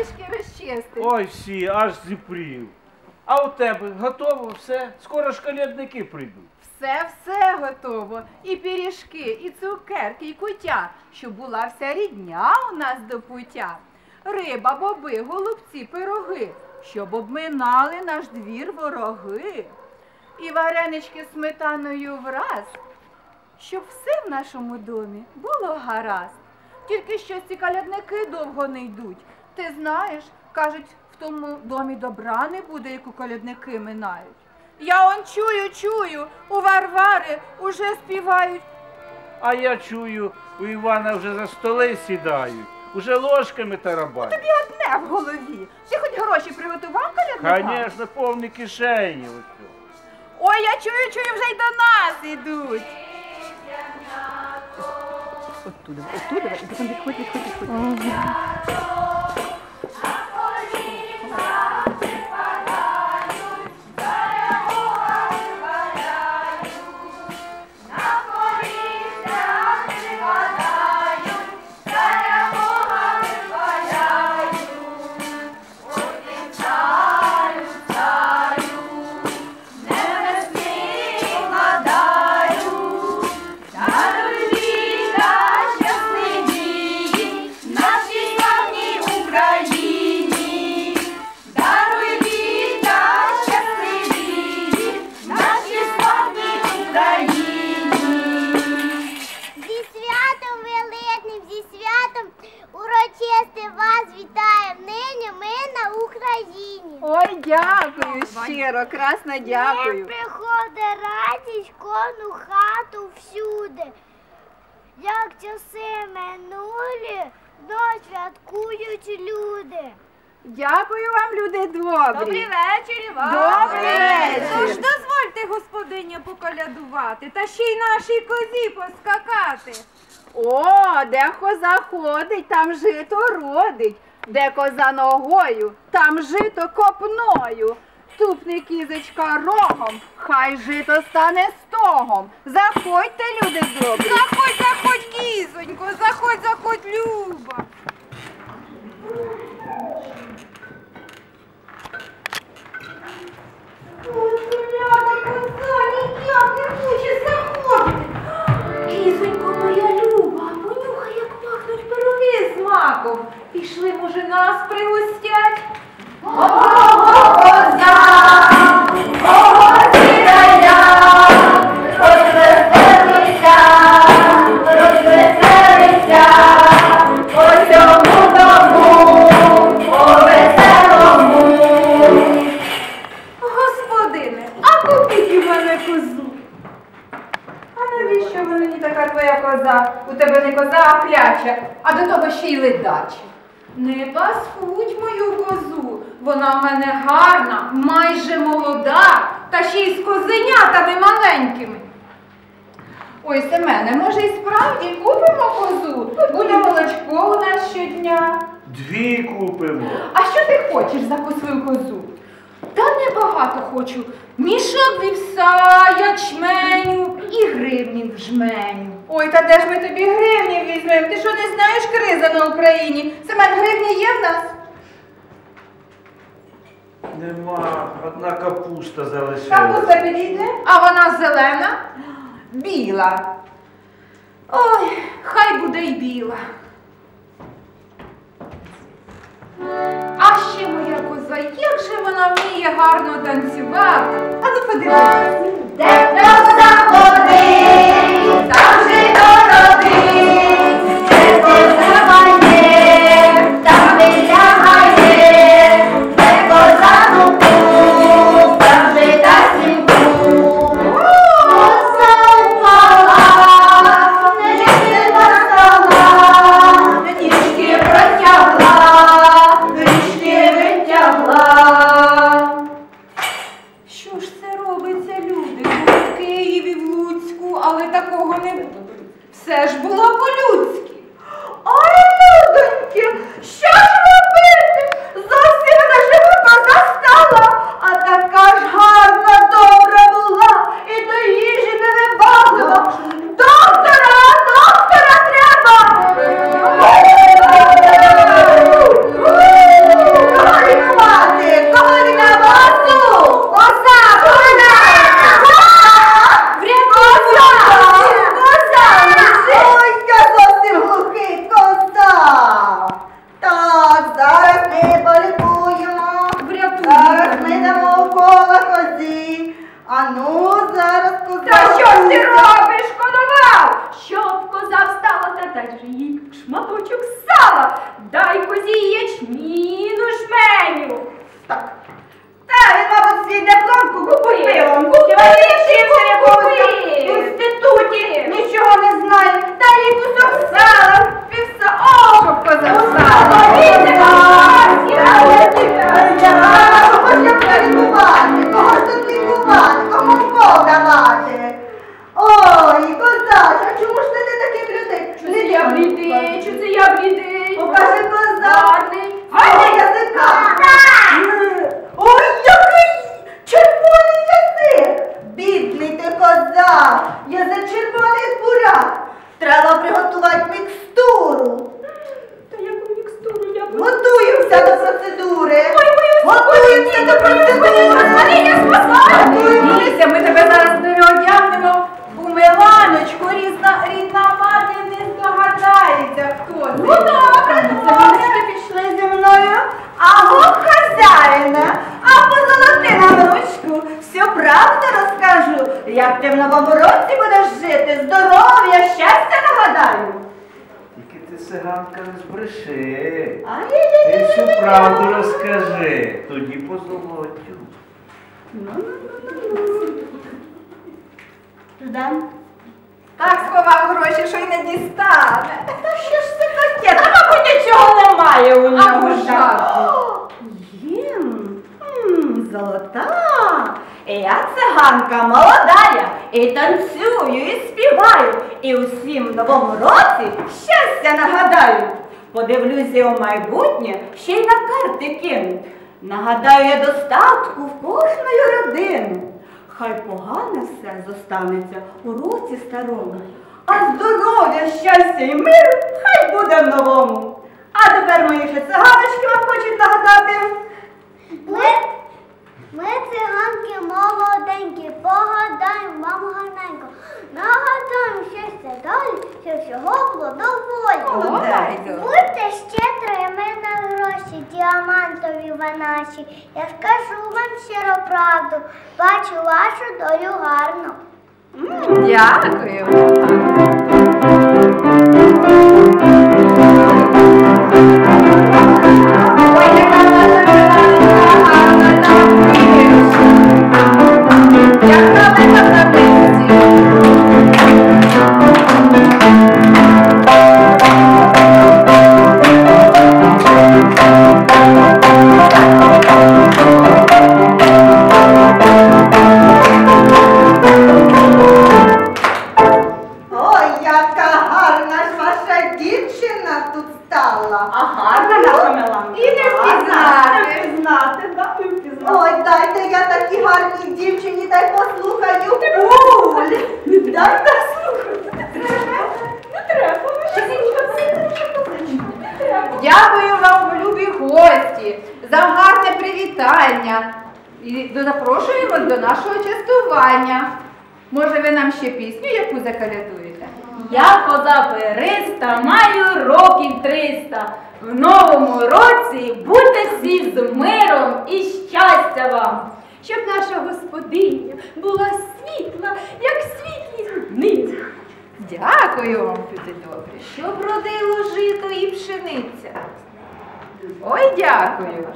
пиріжки розчистив. Ой, всі, аж зіпрів. А у тебе готово все? Скоро ж колядники прийдуть. Все, все готово. І пиріжки, і цукерки, і кутя, щоб була вся рідня у нас до пуття. Риба, боби, голубці, пироги, щоб обминали наш двір вороги. І варенички з сметаною враз, щоб все в нашому домі було гаразд. Тільки що ці калядники довго не йдуть. Ти знаєш, кажуть, в тому домі добра не буде, яку колядники минають. Я он чую, чую, у Варвари уже співають. А я чую, у Івана вже за столи сідають, уже ложками тарабанять. Тобі одне в голові. Ти хоч гроші приготував колядникам? Звісно, повні кишені. ось. Ой, я чую, чую, вже й до нас ідуть. Оттуда, оттуда, и потом відходь, відходь, відходь. Нашій щиро, красно Не дякую. приходить радість кожну хату всюди. Як часи минулі, знов святкують люди. Дякую вам, люди добрі. Добрий вечір, Іван. Добрий вечір. Тож дозвольте, господиня, поколядувати, та ще й нашій козі поскакати. О, де коза ходить, там жито родить. Де коза ногою, там жито копною. Тупне кізочка рогом, хай жито стане стогом. Заходьте, люди добрі. Заходь, заходь, кізонько, заходь, заходь, Люба. А навіщо мені така твоя коза? У тебе не коза, а кляча, а до того ще й ледача. Не паскудь мою козу, вона в мене гарна, майже молода, та ще й з козенятами маленькими. Ой, Семене, може і справді купимо козу? Буде молочко у нас щодня. Дві купимо. А що ти хочеш за свою козу? Та небагато хочу. Мішок вівса, ячменю і гривні в жменю. Ой, та де ж ми тобі гривні візьмемо? Ти що не знаєш криза на Україні? Семен гривні є в нас? Нема, одна капуста залишилась. Капуста підійде, а вона зелена, біла. Ой, хай буде й біла. А ще моя коза, як же вона вміє гарно танцювати. А ну подивися. Дай же їй шматочок сала. Дай козі ячміну жменю. Так. Та, він, мабуть, свій диплом Купив. купив. Купив. В інституті, нічого не знає. Дай їй кусок сала, півса. О, Щоб коза Кого коза. червоних буряк. Треба приготувати мікстуру. Та яку мікстуру я буду? Готуємося до процедури. Ой, Готуємося до процедури. Марія, спасай! Дивися, ми тебе зараз переодягнемо у Миланочку, різна, рідна мати не здогадається, хто це. Ну добре, добре, пішли зі мною. Аго, хазяїна, а позолоти нам ручку, всю правду розкажу, як ти в новому році будеш жити, здоров'я, щастя нагадаю. Тільки ти циганка не збреши. Ти всю правду розкажи, тоді позолотю. Ждем. Так сховав гроші, що й не дістане. Та що ж це таке? Та, мабуть, нічого немає у А нього. божати. Є. М, Золота. Я циганка молодая, і танцюю, і співаю, і усім новому році щастя нагадаю. Подивлюся у майбутнє, ще й на карти кину. Нагадаю я достатку в кожної родини. Хай погане все зостанеться у році старому, а здоров'я, щастя і мир хай буде в новому. А тепер мої ще циганочки вам хочуть нагадати. Ми, ми циганки молоденькі, погадаємо вам гарненько. Нагадаємо щастя далі, що всього було доволі. Будьте щедрими на гроші, діамантові ви наші. Я скажу вам щиро правду, бачу вашу долю гарну. Дякую. А гарна наша Меланка. І не впізнати. Не впізнати, да, не впізнати. Ой, дайте я такій гарній дівчині, дай послухаю. Буль. Дайте слухати. Не треба. Не треба. Дякую вам, любі гості, за гарне привітання. І запрошуємо до нашого частування. Може, ви нам ще пісню яку закалядуєте? Я коза периста, маю років триста. В новому році будьте всі з миром і щастя вам. Щоб наша господиня була світла, як світлі дни. Дякую вам, люди добрі. Щоб родило жито і пшениця. Ой, дякую.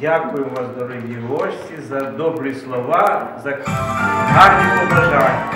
Дякую вас, дорогі гості, за добрі слова, за гарні побажання.